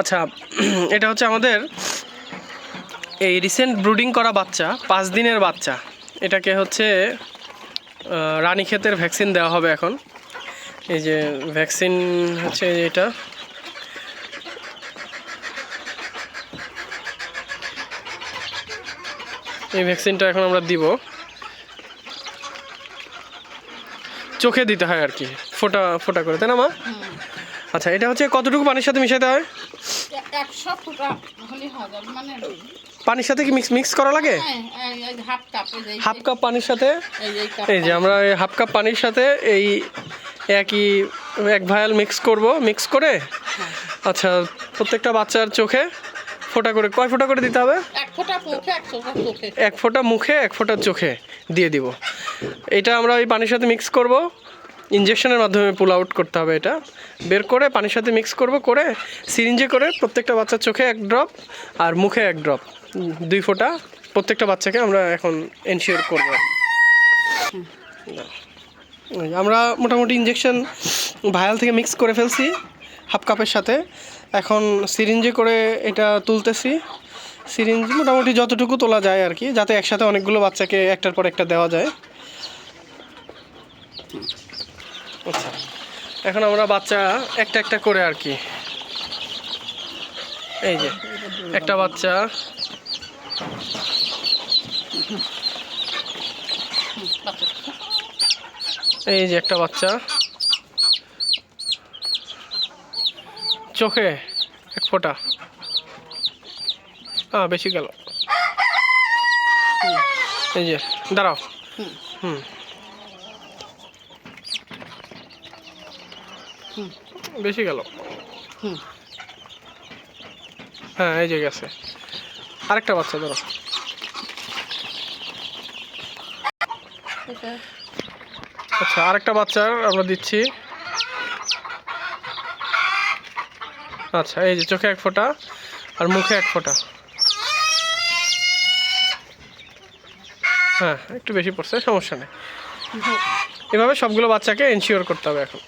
আচ্ছা এটা হচ্ছে আমাদের এই রিসেন্ট ব্রুডিং করা বাচ্চা, পাঁচ দিনের বাচ্চা। এটাকে হচ্ছে রানী ক্ষেতের ভ্যাকসিন দেওয়া হবে এখন। এই যে ভ্যাকসিন হচ্ছে এটা। এই ভ্যাকসিনটা এখন আমরা দিব। চোখে দিতে হয় আর কি, ফোটা ফোটা করে। তাই না, মা? আচ্ছা এটা হচ্ছে কতটুকু পানির সাথে মিশাতে হয়? মানে পানির সাথে কি মিক্স মিক্স করা লাগে? হ্যাঁ, হাফ কাপ এই যে এই- হাফ কাপ পানির সাথে? এই যে আমরা এই হাফ কাপ পানির সাথে এই একই এক ভায়াল মিক্স করব। মিক্স করে? আচ্ছা প্রত্যেকটা বাচ্চার চোখে ফোঁটা করে কয় ফোঁটা করে দিতে হবে? এক ফোঁটা মুখে এক ফোঁটা চোখে। দিয়ে দিব। এটা আমরা ওই পানির সাথে মিক্স করব। ইঞ্জেকশনের মাধ্যমে পুল আউট করতে হবে এটা। বের করে পানির সাথে মিক্স করব, করে সিরিঞ্জে করে প্রত্যেকটা বাচ্চার চোখে এক ড্রপ আর মুখে এক ড্রপ দুই ফোঁটা প্রত্যেকটা বাচ্চাকে আমরা এখন এনশিওর করব। আমরা মোটামুটি ইঞ্জেকশন ভায়াল থেকে মিক্স করে ফেলছি হাফ কাপের সাথে। এখন সিরিঞ্জে করে এটা তুলতেছি। সিরিঞ্জ মোটামুটি যতটুকু তোলা যায় আর কি, যাতে একসাথে অনেকগুলো বাচ্চাকে একটার পর একটা দেওয়া যায়। আচ্ছা। এখন আমরা বাচ্চা একটা একটা করে আর কি। এই যে, একটা বাচ্চা। এই যে একটা বাচ্চা। চোখে এক ফোঁটা। হ্যাঁ বেশি গেল। এই যে, দাঁড়াও। হুম। হুম হুম। বেশি গেল। হুম। হ্যাঁ এই যে গেছে। আরেকটা বাচ্চা ধরো। আচ্ছা আরেকটা বাচ্চার আমরা দিচ্ছি। আচ্ছা এই যে চোখে এক ফোঁটা আর মুখে এক ফোঁটা। হ্যাঁ একটু বেশি পড়ছে সমস্যা নেই। এভাবে সবগুলো বাচ্চাকে এনশিওর করতে হবে এখন।